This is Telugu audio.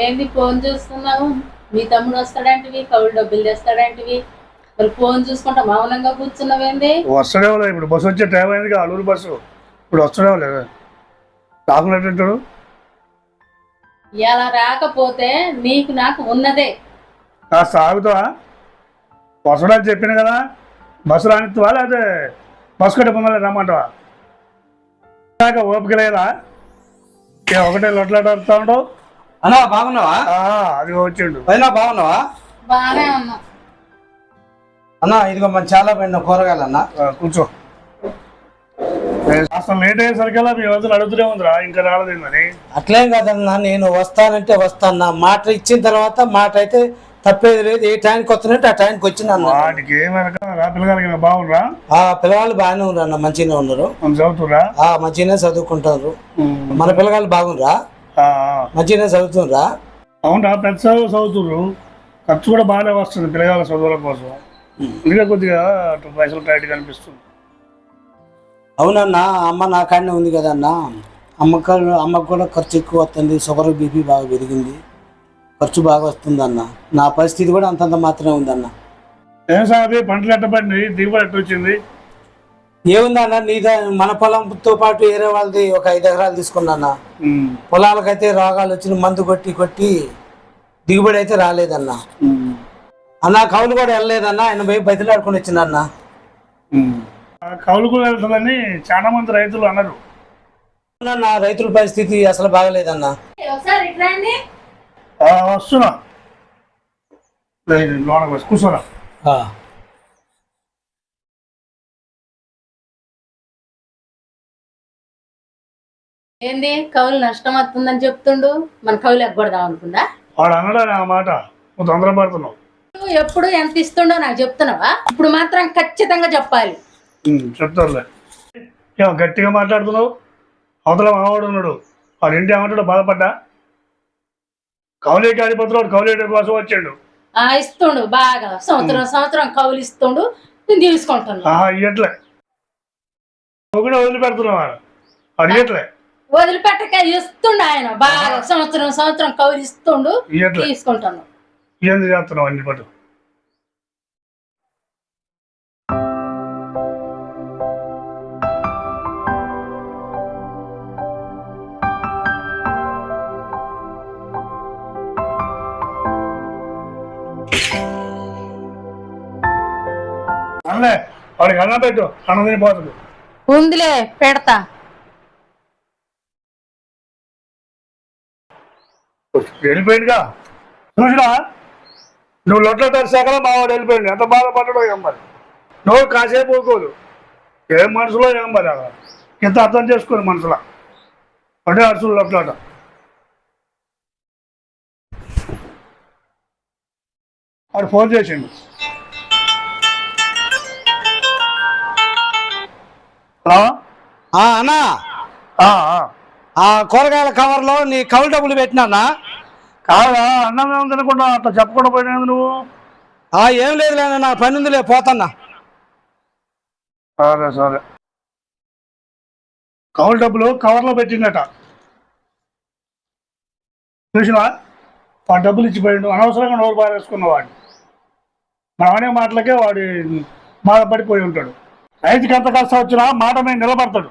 ఏంది ఫోన్ చూస్తున్నావు? మీ తమ్ముడు వస్తాడంటివి కవులు డబ్బులు తెస్తాడంటివి. మరి ఫోన్ చూసుకుంటా మౌనంగా కూర్చున్నావేంది వస్తాడేమో లేదు ఇప్పుడు బస్సు వచ్చే టైం అయింది అల్లూరు బస్సు. ఇప్పుడు వస్తాడేమో లేదు రాకున్నట్టుంటాడు ఇలా రాకపోతే నీకు నాకు ఉన్నదే. కాస్త ఆగుతావా వస్తాడని చెప్పిన కదా బస్సు రానిస్తావా లేకపోతే బస్సు కట్టే పొమ్మని రమ్మంటావా? ఓపిక లేదా? ఒకటే లొట్లాడుతూ ఉంటావు అన్నా బాగున్నావా? ఆ, అది వచ్చిండు. పైన బాగున్నావా? బాగానే ఉన్నా. అన్నా ఇదిగో మన చాలా పైన కూరగాయలు అన్న కూర్చో. అసలు లేట్ అయ్యేసరికల్లా మీ వద్దలు అడుగుతూనే ఉందిరా ఇంకా రాలేదేమని అట్లేం కాదన్నా నేను వస్తానంటే వస్తాను మాట ఇచ్చిన తర్వాత మాట అయితే తప్పేది లేదు. ఏ టైంకి వస్తున్నట్టు ఆ టైంకి వచ్చిన అన్న వాటికి ఏమనక రా పిల్లగారికి ఏమైనా బాగుండ్రా ఆ పిల్లగాళ్ళు బాగానే ఉన్నారు అన్న మంచిగానే ఉన్నారు. మనం చదువుతురా ఆ మంచిగానే చదువుకుంటారు. మన పిల్లగాళ్ళు బాగుండ్రా? మంచిగానే చదువుతుండ్రా? అవునరా పెద్ద చదువు చదువుతుర్రు ఖర్చు కూడా బాగానే వస్తుంది పిల్లగాళ్ళ చదువుల కోసం. ఇంకా కొద్దిగా అటు పైసలు టైట్ కనిపిస్తుంది అవునన్నా అమ్మ నా కాడనే ఉంది కదన్నా. అమ్మకు అమ్మకు కూడా ఖర్చు ఎక్కువ వస్తుంది షుగర్ బీపీ బాగా పెరిగింది. ఖర్చు బాగా వస్తుంది అన్న నా పరిస్థితి కూడా అంతంత మాత్రమే ఉందన్న. ఏం సార్ పంటలు ఎట్టబడి దిగుబడి ఎట్ట వచ్చింది ఏముందన్న నీదా మన పొలంతో పాటు వేరే వాళ్ళది ఒక ఐదు ఎకరాలు తీసుకున్నా పొలాలకైతే రోగాలు వచ్చిన మందు కొట్టి కొట్టి దిగుబడి అయితే రాలేదన్న. అన్న కౌలు కూడా వెళ్ళలేదన్న. ఆయన పోయి బతిలాడుకుని వచ్చిందన్న కౌలు కూడా వెళ్తుందని చాలా మంది రైతులు అన్నారు. నా రైతుల పరిస్థితి అసలు బాగలేదన్న. వస్తున్నా. కూర్చోరా. ఏంది? కవులు నష్టం వస్తుందని చెప్తుండు. మన కవులు ఎగ్గొడదాం అనుకుందా? వాడు అన్నాడు ఆ మాట. నువ్వు తొందరపడుతున్నావు నువ్వు ఎప్పుడు ఎంత ఇస్తుండో నాకు చెప్తున్నావా? ఇప్పుడు మాత్రం ఖచ్చితంగా చెప్పాలి. ఉమ్, చెప్తారులే ఏమో గట్టిగా మాట్లాడుతున్నావు? అవతల మావాడు ఉన్నాడు. వాడు ఇంటి ఏమంటాడు బాధపడ్డా? కౌలేటి అధిపతులు కౌలేటి కోసం వచ్చాడు. ఆ ఇస్తుండు బాగా. సంవత్సరం సంవత్సరం కవులు ఇస్తుండు. నేను తీసుకుంటున్నా ఆహా ఇయ్యట్లే. నువ్వు కూడా వదిలిపెడుతున్నావు వాడు. వాడు ఇయ్యట్లే. వదిలిపెట్టక ఇస్తుండు ఆయన. బాగా సంవత్సరం సంవత్సరం ఇస్తుండు ఇయ్యట్లే. తీసుకుంటాను. ఏంది చేస్తున్నావు అన్ని పట్టు. అన్నలే వాడికి అన్నం పెట్టు అన్నం తినిపోతుంది ఉందిలే పెడతా. వెళ్ళిపోయిందిగా. చూసినా నువ్వు లొట్ల తరిసాకలా మా వాడు వెళ్ళిపోయింది ఎంత బాధపడ్డాడో ఏం మరి? నువ్వు కాసేపు ఊరుకోదు. ఏం మనసులో ఏం మరి అక్కడ? ఇంత అర్థం చేసుకోదు మనసులో? అదే అరుసులు లొట్లాట. వాడు ఫోన్ చేసిండు. హలో ఆ, అన్నా. ఆ, కూరగాయల కవర్లో నీ కౌలు డబ్బులు పెట్టినానా? కాదా అన్నం ఏం తినకుండా అట్లా చెప్పకుండా పోయినది నువ్వు. ఆ ఏం లేదులే నా పని ఉందిలే పోతన్నా. సరే సరే. కౌలు డబ్బులు కవర్లో పెట్టిందట. చూసినా ఆ డబ్బులు ఇచ్చిపోయిండు అనవసరంగా నోరు పారేసుకున్న వాడిని. మనం అనే మాటలకే వాడి బాధపడిపోయి ఉంటాడు. రైతుకి ఎంత కష్టం వచ్చినా మాట మీద నిలబడతాడు.